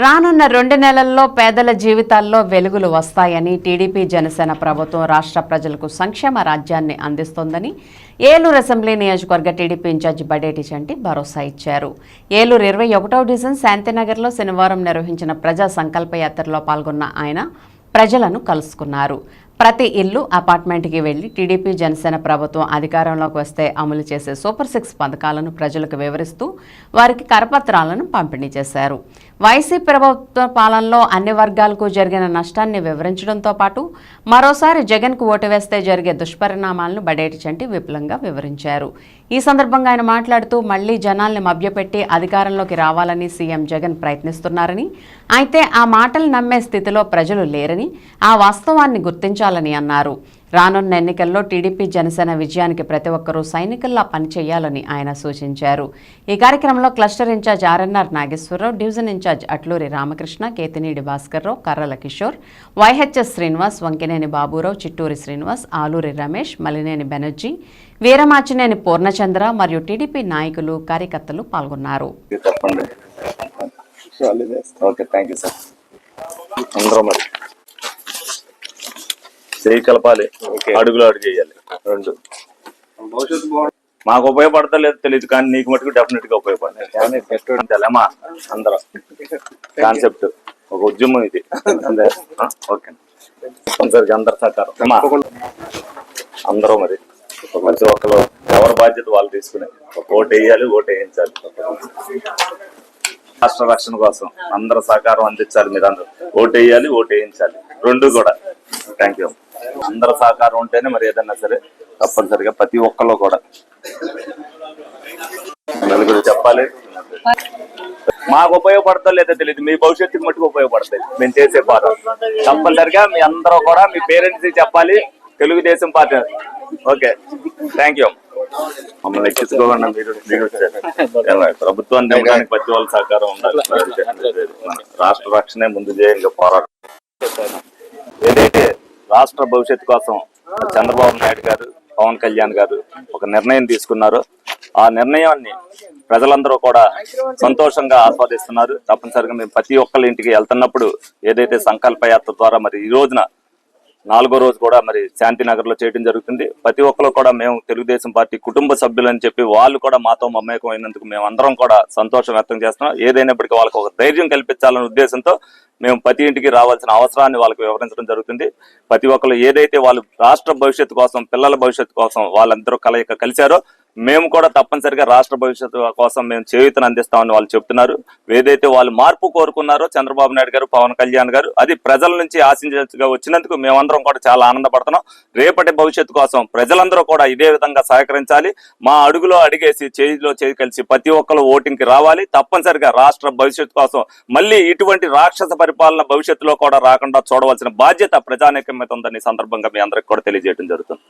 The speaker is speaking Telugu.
రానున్న రెండు నెలల్లో పేదల జీవితాల్లో వెలుగులు వస్తాయని టీడీపీ జనసేన ప్రభుత్వం రాష్ట్ర ప్రజలకు సంక్షేమ రాజ్యాన్ని అందిస్తోందని ఏలూరు అసెంబ్లీ నియోజకవర్గ TDP in charge Badeti Chanti భరోసా ఇచ్చారు. ఏలూరు ఇరవై ఒకటవ డివిజన్ శాంతినగర్లో శనివారం నిర్వహించిన ప్రజా సంకల్ప యాత్రలో పాల్గొన్న ఆయన ప్రజలను కలుసుకున్నారు. ప్రతి ఇల్లు అపార్ట్మెంట్కి వెళ్ళి టీడీపీ జనసేన ప్రభుత్వం అధికారంలోకి వస్తే అమలు చేసే సూపర్ సిక్స్ పథకాలను ప్రజలకు వివరిస్తూ వారికి కరపత్రాలను పంపిణీ చేశారు. వైసీపీ ప్రభుత్వ పాలనలో అన్ని వర్గాలకు జరిగిన నష్టాన్ని వివరించడంతో పాటు మరోసారి జగన్కు ఓటు వేస్తే జరిగే దుష్పరిణామాలను బడేటి చంటి విపులంగా వివరించారు. ఈ సందర్భంగా ఆయన మాట్లాడుతూ మళ్ళీ జనాల్ని మభ్యపెట్టి అధికారంలోకి రావాలని సీఎం జగన్ ప్రయత్నిస్తున్నారని అయితే ఆ మాటలు నమ్మే స్థితిలో ప్రజలు లేరని ఆ వాస్తవాన్ని గుర్తించాలి గుర్తించాలని అన్నారు. రానున్న ఎన్నికల్లో టీడీపీ జనసేన విజయానికి ప్రతి ఒక్కరూ సైనికుల్లా పనిచేయాలని ఆయన సూచించారు. ఈ కార్యక్రమంలో cluster in charge RNR Nageswararao division in charge Atluri Ramakrishna Ketineedi Bhaskarrao Karrala Kishore YHS Srinivas Vankineni Baburao Chitturi Srinivas Aluri Ramesh Malineni Banerjee Veeramachaneni Purnachandra మరియు టీడీపీ నాయకులు కార్యకర్తలు పాల్గొన్నారు. Okay thank you sir. అందరూ మరి. చేయి కలపాలి. అడుగులు అడుగు చేయాలి. రెండు. మాకు ఉపయోగపడతలేదు తెలియదు కానీ నీకు మటుకు డెఫినెట్గా ఉపయోగపడతాయి. అంతేలేమా అందరం. కాన్సెప్ట్ ఒక ఉద్యమం ఇది. ఓకే. తప్పనిసరిగా అందరు సహకారం. అందరూ మరి. ప్రతి ఒక్కరు. ఎవరి బాధ్యత వాళ్ళు తీసుకుని. ఓటు వేయాలి ఓటు వేయించాలి. రాష్ట్ర రక్షణ కోసం అందరూ సహకారం అందించాలి మీరు అందరూ ఓటు వేయాలి ఓటు వేయించాలి. రెండు కూడా. థ్యాంక్ యూ అందరి సహకారం ఉంటేనే మరి ఏదన్నా సరే తప్పనిసరిగా ప్రతి ఒక్కళ్ళు కూడా. నలుగురు చెప్పాలి. మాకు ఉపయోగపడతా లేదో తెలియదు మీ భవిష్యత్తుకి మట్టుకు ఉపయోగపడతాయి. మేము చేసే పాట. తప్పనిసరిగా మీ అందరూ కూడా మీ పేరెంట్స్ చెప్పాలి. Telugu Desam party okay. Thank you మమ్మల్ని ఎక్కించుకోకుండా మీరు ప్రభుత్వం వచ్చారు. ప్రతి వాళ్ళ సహకారం ఉండాలి. రాష్ట్ర రక్షణే ముందు చేయండి పోరాటం. ఏదైతే రాష్ట్ర భవిష్యత్తు కోసం చంద్రబాబు నాయుడు గారు పవన్ కళ్యాణ్ గారు ఒక నిర్ణయం తీసుకున్నారు. ఆ నిర్ణయాన్ని ప్రజలందరూ కూడా సంతోషంగా ఆస్వాదిస్తున్నారు. తప్పనిసరిగా మేము ప్రతి ఒక్కళ్ళ ఇంటికి వెళ్తున్నప్పుడు ఏదైతే సంకల్ప యాత్ర ద్వారా మరి ఈ రోజున నాలుగో రోజు కూడా మరి శాంతినగర్లో చేయడం జరుగుతుంది. ప్రతి ఒక్కరు కూడా మేము తెలుగుదేశం పార్టీ కుటుంబ సభ్యులని చెప్పి వాళ్ళు కూడా మాతో మమేకం అయినందుకు మేము అందరం కూడా సంతోషం వ్యక్తం చేస్తున్నాం. ఏదైనప్పటికీ వాళ్ళకి ఒక ధైర్యం కల్పించాలనే ఉద్దేశంతో మేము ప్రతి ఇంటికి రావాల్సిన అవసరాన్ని వాళ్ళకి వివరించడం జరుగుతుంది. ప్రతి ఒక్కరు ఏదైతే వాళ్ళు రాష్ట్ర భవిష్యత్తు కోసం పిల్లల భవిష్యత్తు కోసం వాళ్ళందరూ కలయిక కలిశారో మేము కూడా తప్పనిసరిగా రాష్ట్ర భవిష్యత్తు కోసం మేము చేయూతను అందిస్తామని వాళ్ళు చెప్తున్నారు. ఏదైతే వాళ్ళు మార్పు కోరుకున్నారో చంద్రబాబు నాయుడు గారు పవన్ కళ్యాణ్ గారు అది ప్రజల నుంచి ఆశించగా వచ్చినందుకు మేమందరం కూడా చాలా ఆనందపడుతున్నాం. రేపటి భవిష్యత్తు కోసం ప్రజలందరూ కూడా ఇదే విధంగా సహకరించాలి. మా అడుగులో అడిగేసి చేతిలో చేయి కలిసి ప్రతి ఒక్కరు ఓటింగ్కి రావాలి. తప్పనిసరిగా రాష్ట్ర భవిష్యత్తు కోసం మళ్ళీ ఇటువంటి రాక్షస పరిపాలన భవిష్యత్తులో కూడా రాకుండా చూడవలసిన బాధ్యత ప్రజానీకం మీద ఉందని సందర్భంగా మీ అందరికి కూడా తెలియజేయడం జరుగుతుంది.